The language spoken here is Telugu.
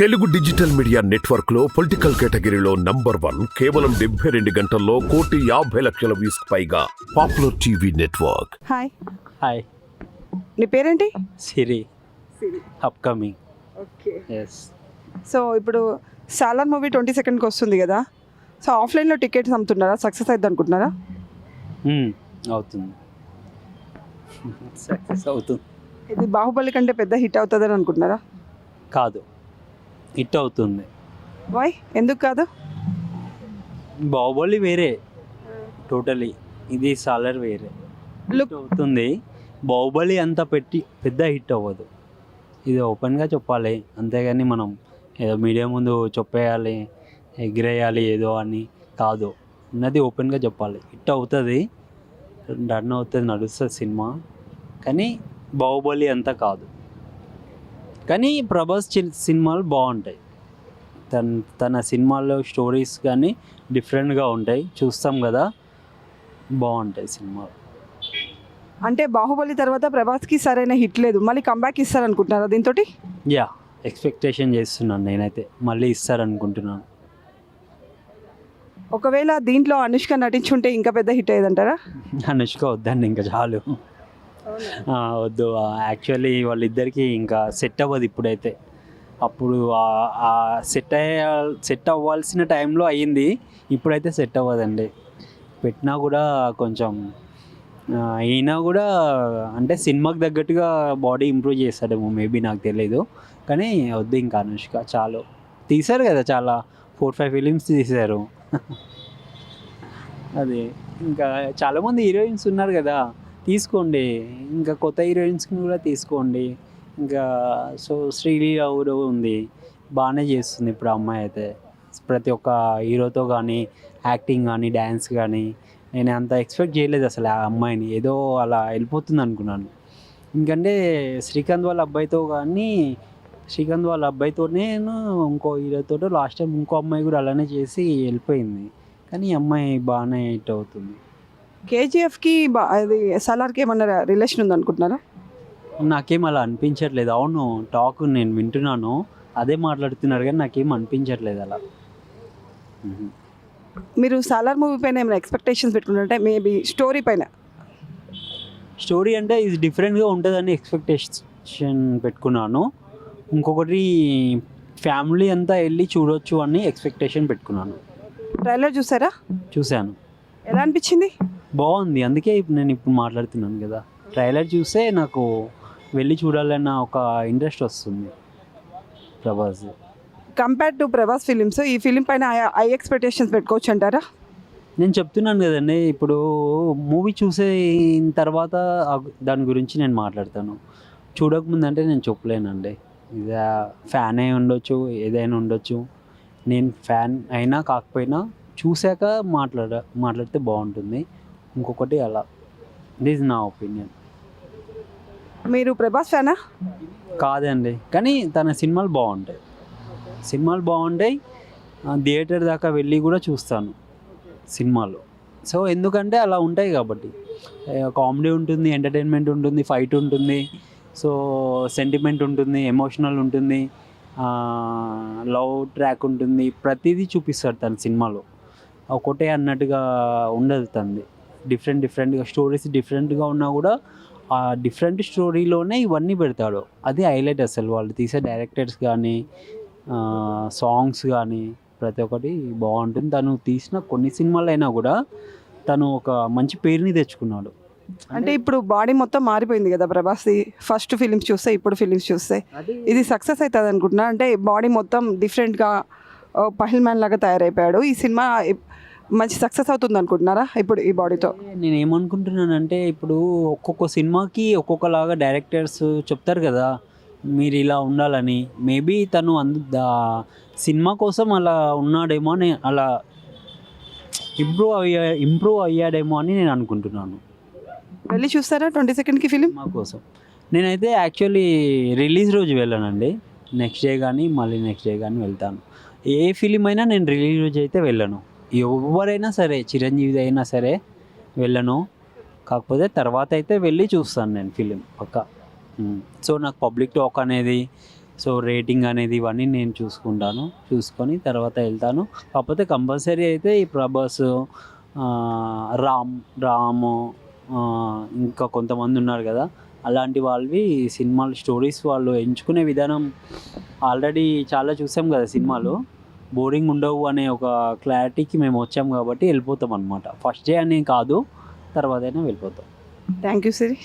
తెలుగు డిజిటల్ మీడియా నెట్వర్క్లో పొలిటికల్ కేటగిరీలో నంబర్ వన్ కేవలం డెబ్బై రెండు గంటల్లో కోటి యాభై లక్షల వ్యూస్ పైగా popular TV network. Hi hi నీ పేరేంటి? Siri. Upcoming okay yes so ఇప్పుడు సాలార్ మూవీ ట్వంటీ సెకండ్కి వస్తుంది కదా. సో ఆఫ్లైన్లో టికెట్స్ అమ్ముతున్నారా? సక్సెస్ అవుతుంది అనుకుంటున్నారా? Hmm, అవుతుంది. సక్సెస్ అవుతుంది. ఇది బాహుబలి కంటే పెద్ద హిట్ అవుతుందని అనుకుంటున్నారా? కాదు. హిట్ అవుతుంది. వై ఎందుకు కాదు? బాహుబలి వేరే. టోటలీ ఇది సాలర్ వేరే. లుక్ హిట్ అవుతుంది. బాహుబలి అంత పెట్టి పెద్ద హిట్ అవ్వదు. ఇది ఓపెన్గా చెప్పాలి. అంతేగాని మనం ఏదో మీడియా ముందు చెప్పేయాలి ఎగిరేయాలి ఏదో అని కాదు. ఉన్నది ఓపెన్గా చెప్పాలి. హిట్ అవుతుంది. రన్ అవుతుంది నడుస్తుంది సినిమా. కానీ బాహుబలి అంత కాదు. కానీ ప్రభాస్ చి- సినిమాలు బాగుంటాయి. తన తన సినిమాల్లో స్టోరీస్ కానీ డిఫరెంట్గా ఉంటాయి. చూస్తాం కదా బాగుంటాయి సినిమాలు. అంటే బాహుబలి తర్వాత ప్రభాస్కి సరైన హిట్ లేదు. మళ్ళీ కంబ్యాక్ ఇస్తారు అనుకుంటున్నారా దీంతో యా ఎక్స్పెక్టేషన్ చేస్తున్నాను నేనైతే. మళ్ళీ ఇస్తారనుకుంటున్నాను. ఒకవేళ దీంట్లో అనుష్క నటించుంటే ఇంకా పెద్ద హిట్ అయ్యేదంటారా? అనుష్క వద్దండి ఇంకా చాలు. వద్దు. యాక్చువల్లీ వాళ్ళిద్దరికి ఇంకా సెట్ అవ్వదు ఇప్పుడైతే. అప్పుడు సెట్ అయ్యే సెట్ అవ్వాల్సిన టైంలో అయ్యింది. ఇప్పుడైతే సెట్ అవ్వదండి. పెట్టినా కూడా కొంచెం అయినా కూడా అంటే సినిమాకి తగ్గట్టుగా బాడీ ఇంప్రూవ్ చేస్తాడేమో మేబీ నాకు తెలియదు కానీ వద్దు ఇంకా అనుష్క చాలు. తీశారు కదా చాలా. ఫోర్ ఫైవ్ ఫిలిమ్స్ తీశారు. అది. ఇంకా చాలామంది హీరోయిన్స్ ఉన్నారు కదా. తీసుకోండి. ఇంకా కొత్త హీరోయిన్స్ని కూడా తీసుకోండి. ఇంకా సో శ్రీలీల కూడా ఉంది. బాగానే చేస్తుంది ఇప్పుడు అమ్మాయి అయితే. ప్రతి ఒక్క హీరోతో కానీ యాక్టింగ్ కానీ డ్యాన్స్ కానీ నేను అంత ఎక్స్పెక్ట్ చేయలేదు అసలు ఆ అమ్మాయిని. ఏదో అలా వెళ్ళిపోతుంది అనుకున్నాను. ఎందుకంటే శ్రీకాంత్ వాళ్ళ అబ్బాయితో కానీ శ్రీకాంత్ వాళ్ళ అబ్బాయితోనే ఇంకో హీరోతో లాస్ట్ టైం ఇంకో అమ్మాయి కూడా అలానే చేసి వెళ్ళిపోయింది. కానీ ఈ అమ్మాయి బాగానే హిట్ అవుతుంది. కేజీఎఫ్కి అది సలార్కి ఏమన్నా రిలేషన్ ఉంది అనుకుంటున్నారా నాకేం అలా అనిపించట్లేదు. అవును టాక్ నేను వింటున్నాను. అదే మాట్లాడుతున్నారు కానీ నాకేం అనిపించట్లేదు అలా. మీరు సాలార్ మూవీ పైన ఏమైనా ఎక్స్పెక్టేషన్స్ పెట్టుకుంటుంటే మేబీ స్టోరీ పైన. స్టోరీ అంటే ఇది డిఫరెంట్గా ఉంటుందని ఎక్స్పెక్టేషన్ పెట్టుకున్నాను. ఇంకొకటి ఫ్యామిలీ అంతా వెళ్ళి చూడొచ్చు అని ఎక్స్పెక్టేషన్ పెట్టుకున్నాను. ట్రైలర్ చూసారా? చూశాను. ఎలా అనిపించింది? బాగుంది. అందుకే నేను ఇప్పుడు మాట్లాడుతున్నాను కదా. ట్రైలర్ చూస్తే నాకు వెళ్ళి చూడాలన్న ఒక ఇంట్రెస్ట్ వస్తుంది. Prabhas. Compare to Prabhas films ఈ ఫిలిం పైన ఐ ఎక్స్పెక్టేషన్స్ పెట్టుకోవచ్చు అంటారా నేను చెప్తున్నాను కదండి. ఇప్పుడు మూవీ చూసిన తర్వాత దాని గురించి నేను మాట్లాడతాను. చూడకముందు అంటే నేను చెప్పలేనండి. ఇది ఫ్యాన్ అయి ఉండొచ్చు ఏదైనా ఉండొచ్చు. నేను ఫ్యాన్ అయినా కాకపోయినా చూశాక మాట్లాడ మాట్లాడితే బాగుంటుంది. ఇంకొకటి అలా. దిస్ నా ఒపీనియన్ మీరు ప్రభాస్ ఫ్యానా? కాదండి. కానీ తన సినిమాలు బాగుంటాయి. సినిమాలు బాగుంటాయి. థియేటర్ దాకా వెళ్ళి కూడా చూస్తాను సినిమాలు. సో ఎందుకంటే అలా ఉంటాయి కాబట్టి. కామెడీ ఉంటుంది ఎంటర్టైన్మెంట్ ఉంటుంది ఫైట్ ఉంటుంది. సో సెంటిమెంట్ ఉంటుంది ఎమోషనల్ ఉంటుంది. లవ్ ట్రాక్ ఉంటుంది. ప్రతిదీ చూపిస్తాడు తన సినిమాలో. ఒకటే అన్నట్టుగా ఉండదు తనది. డిఫరెంట్ డిఫరెంట్గా స్టోరీస్ డిఫరెంట్గా ఉన్నా కూడా ఆ డిఫరెంట్ స్టోరీలోనే ఇవన్నీ పెడతాడు. అది హైలైట్ అసలు వాళ్ళు తీసే డైరెక్టర్స్ కానీ సాంగ్స్ కానీ ప్రతి ఒక్కటి బాగుంటుంది. తను తీసిన కొన్ని సినిమాలు అయినా కూడా తను ఒక మంచి పేరుని తెచ్చుకున్నాడు. అంటే ఇప్పుడు బాడీ మొత్తం మారిపోయింది కదా ప్రభాస్. ఫస్ట్ ఫిలిమ్స్ చూస్తే ఇప్పుడు ఫిలిమ్స్ చూస్తే. ఇది సక్సెస్ అవుతుంది అనుకుంటున్నా. అంటే బాడీ మొత్తం డిఫరెంట్గా పహిల్ మ్యాన్ లాగా తయారైపోయాడు. ఈ సినిమా మంచి సక్సెస్ అవుతుంది అనుకుంటున్నారా ఇప్పుడు ఈ బాడీతో నేను ఏమనుకుంటున్నానంటే ఇప్పుడు ఒక్కొక్క సినిమాకి ఒక్కొక్కలాగా డైరెక్టర్స్ చెప్తారు కదా మీరు ఇలా ఉండాలని. మేబీ తను అందు సినిమా కోసం అలా ఉన్నాడేమో అని అలా ఇంప్రూవ్ అయ్యా ఇంప్రూవ్ అయ్యాడేమో అని నేను అనుకుంటున్నాను. వెళ్ళి చూస్తారా ట్వంటీ సెకండ్కి ఫిలిం సినిమా కోసం. నేనైతే యాక్చువల్లీ రిలీజ్ రోజు వెళ్ళానండి. నెక్స్ట్ డే కానీ మళ్ళీ నెక్స్ట్ డే కానీ వెళ్తాను. ఏ ఫిలిం అయినా నేను రిలీజ్ రోజు అయితే వెళ్ళను. ఎవరైనా సరే చిరంజీవి అయినా సరే వెళ్ళను. కాకపోతే తర్వాత అయితే వెళ్ళి చూస్తాను నేను ఫిలిం పక్క. సో నాకు పబ్లిక్ టాక్ అనేది సో రేటింగ్ అనేది ఇవన్నీ నేను చూసుకుంటాను. చూసుకొని తర్వాత వెళ్తాను. కాకపోతే కంపల్సరీ అయితే ఈ ప్రభాస్ రామ్ రాము ఇంకా కొంతమంది ఉన్నారు కదా. అలాంటి వాళ్ళవి సినిమాలు స్టోరీస్ వాళ్ళు ఎంచుకునే విధానం ఆల్రెడీ చాలా చూసాం కదా సినిమాలు. బోరింగ్ ఉండవు అనే ఒక క్లారిటీకి మేము వచ్చాం కాబట్టి వెళ్ళిపోతాం అనమాట ఫస్ట్ డే అని కాదు తర్వాత అయినా వెళ్ళిపోతాం. Thank you Siri